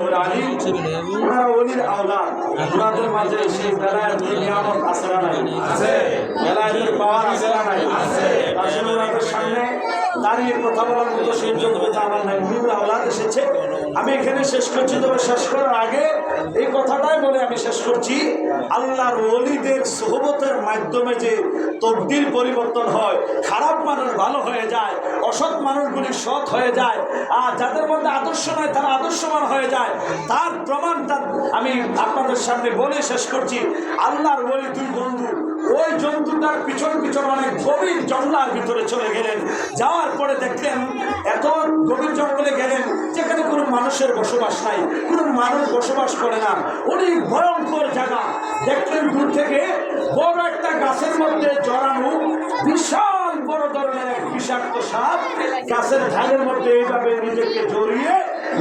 ওনারা ওলির আওলাদ। ওনাদের মাঝে সেই বেলায়েতের নিয়ামত আছে। না নাই বেলায়েতের পাওয়ার আছে। না নাই আসলে ওনাদের সামনে দাঁড়িয়ে কথা বলার মতো সেই যোগ্যতা আমার নাই। উলির আওলাদ এসেছে। আমি এখানে শেষ করছি তবে শেষ করার আগে এই কথাটাই বলে আমি শেষ করছি। আল্লাহর অলিদের সোহবতের মাধ্যমে যে তবদিল পরিবর্তন হয়, খারাপ মানুষ ভালো হয়ে যায়, অসৎ মানুষগুলি সৎ হয়ে যায়, আর যাদের মধ্যে আদর্শ নয় তারা আদর্শমান হয়ে যায়, তার প্রমাণটা আমি আপনাদের সামনে বলে শেষ করছি। আল্লাহর অলি দুই বন্ধু ওই জন্তুটার পিছন পিছন অনেক গভীর জঙ্গলার ভিতরে চলে গেলেন। যাওয়ার পরে দেখলেন, এত গভীর জঙ্গলে গেলেন যেখানে কোনো মানুষের বসবাস নাই, কোনো মানুষ বসবাস করে না। অনেক ভয়ঙ্কর জায়গা। দেখলেন দূর থেকে বড় একটা গাছের মধ্যে জড়ানো বিশাল বড় ধরনের এক বিষাক্ত সাপ গাছের ঢালের মধ্যে এইভাবে নিজেকে জড়িয়ে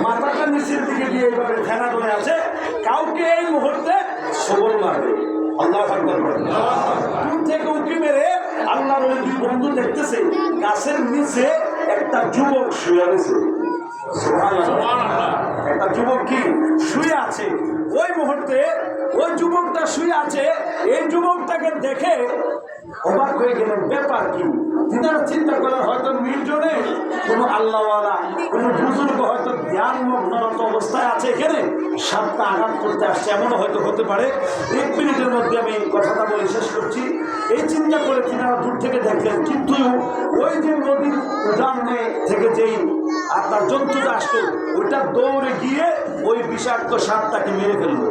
মাথাটা নিচের দিকে দিয়ে এইভাবে ফেনা ধরে আছে। কাউকে এই মুহূর্তে সবল মারবে আল্লাহ থেকে মেরে দুই বন্ধু দেখতেছে গাছের নিচে একটা যুবক শুয়ে রয়েছে দেখে অবাক হয়ে গেলেন, ব্যাপার কি? তিনারা চিন্তা করেন হয়তো নির্জনে কোনো আল্লাহওয়ালা, কোনো বুজুর্গ হয়তো জ্ঞান মগ্নরত অবস্থায় আছে এখানে। সাতটা আঘাত করতে আসছে, এমনও হয়তো হতে পারে। এক মিনিটের মধ্যে আমি কথাটা বলে শেষ করছি। এই চিন্তা করে তিনারা দূর থেকে দেখলেন, কিন্তু ওই যে নদীর উদাহরণে থেকে যেই আপনার জন্তুটা আসতো ওইটা দৌড়ে গিয়ে ওই বিষাক্ত সাপটাকে মেরে ফেলল।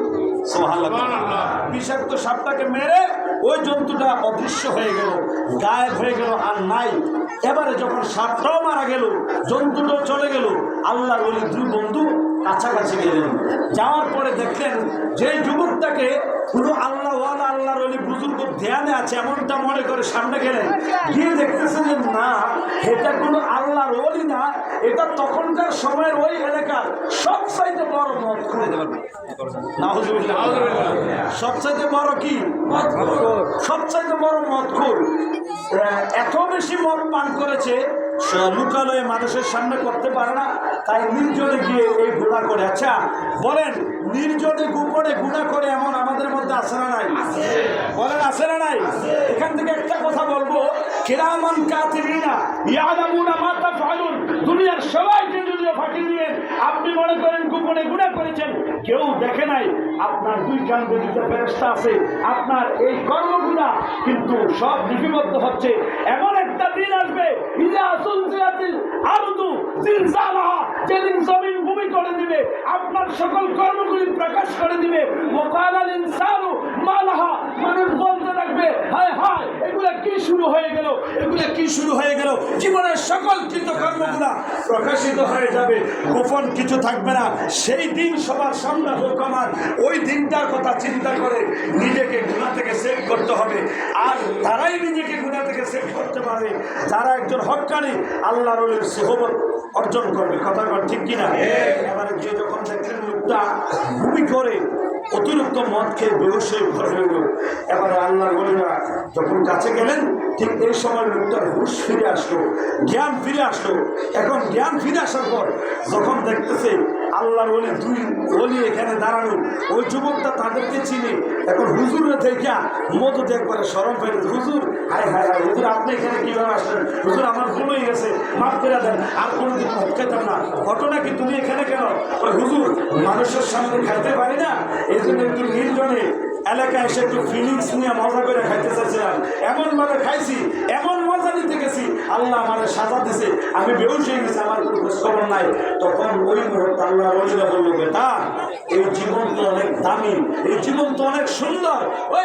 বিষাক্ত সাপটাকে মেরে ওই জন্তুটা অদৃশ্য হয়ে গেল, গায়েব হয়ে গেল আর নাই। এবারে যখন সাপটাও মারা গেল, জন্তুটাও চলে গেল আল্লাহ বলি দুই বন্ধু কাছাকাছি গেলেন যাওয়ার পরে দেখলেন যে যুবকটাকে পুরো আল্লাহ আল্লাহর অলি বুজুর্গ ধ্যানে আছে এমনটা মনে করে সামনে গেলেন। গিয়ে দেখতেছেন যে না এটা কোনো আল্লাহর অলি না এটা তখনকার সময়ের ওই এলাকার সবচাইতে বড় মত। করে দেবেন সবচাইতে বড় কি? সবচাইতে বড় মদখোর। এত বেশি মদ পান করেছে লুকালয়ে মানুষের সামনে করতে পারে না, তাই নির্জনে গিয়ে এই গুণা করে। আচ্ছা বলেন, নির্জনে গোপনে গুণা করে এমন আমাদের মধ্যে আসে না নাই? বলেন আসে না নাই? এখান থেকে একটা কথা বলব, কিরামান কাতিরিনা ইয়ালামুনা মা তাফআলুন। দুনিয়ার সবাইকে যদি ফাঁকি দিয়ে আপনি মনে করেন গোপনে গুণা করেছেন, কেউ দেখে নাই আপনার দুই কান দুইটা ফেরস্তা আছে। আপনার এই কর্মগুলা কিন্তু সব লিপিবদ্ধ হচ্ছে। এমন একটা দিন আসবে। ইজা সুলসিলাতিল যেদিন জমিন ভূমি করে দিবে, আপনার সকল কর্মগুলি প্রকাশ করে দিবে। ওয়াকালাল ইনসানু মালাহা, মানুষ বলতে থাকবে, হায় হায়, এগুলা হয়ে গেল। এগুলা কি শুরু হয়ে গেল? জীবনের সকল কৃতকর্মগুলা প্রকাশিত হয়ে যাবে। গোপন কিছু থাকবে না। সেই দিন সবার সামনে হোক আমার। ওই দিনটার কথা চিন্তা করে নিজেকে গুণা থেকে সেভ করতে হবে। আর তারাই নিজেকে গুণা থেকে সেভ করতে পারবে যারা একজন হকানি আল্লাহ রলির সোহবত অর্জন করবে। কথা ঠিক কিনা? এবারে যে যখন দেখলেন লোকটা ভূমি করে অতিরিক্ত মদ খেয়ে বেহসে ঘরে রইল এবারে আল্লাহর বলিরা যখন কাছে গেলেন, ঠিক এই সময় লোকটার হুশ ফিরে আসলো, জ্ঞান ফিরে আসলো। এখন জ্ঞান ফিরে আসার পর যখন দেখতেছে আল্লাহর বলি দুই বলি এখানে দাঁড়ানো। ওই যুবকটা তাদেরকে চিনে। এখন হুজুরে দেখা মতো একবারে সরম ফেলে হুজুর, হায় হায় হায়, হুজুর, আপনি এখানে কীভাবে আসলেন? হুজুর, আমার ভুল হয়ে গেছে, মাফ করে দেন, আর কোনোদিন মদ খেতাম না। ঘটনা কি? তুমি এখানে কেন? ওই হুজুর, মানুষের সামনে খাইতে পারি না। এই জন্য একটু নির্জনে এলাকায় এসে একটু ফিলিংস নিয়ে মজা করে খাইতে চাইছিলাম। এমন ভাবে খাইছি, এমন নিতে গেছি, আল্লাহ আমার সাজা দিছে। আমি বেউস হয়ে গেছি, আমার কোনো খোঁজখবর নাই। তখন ওই মুহূর্তে আল্লাহ রোজরা বলল বেটা, এই জীবন তো অনেক দামি, এই জীবন তো অনেক সুন্দর। ওই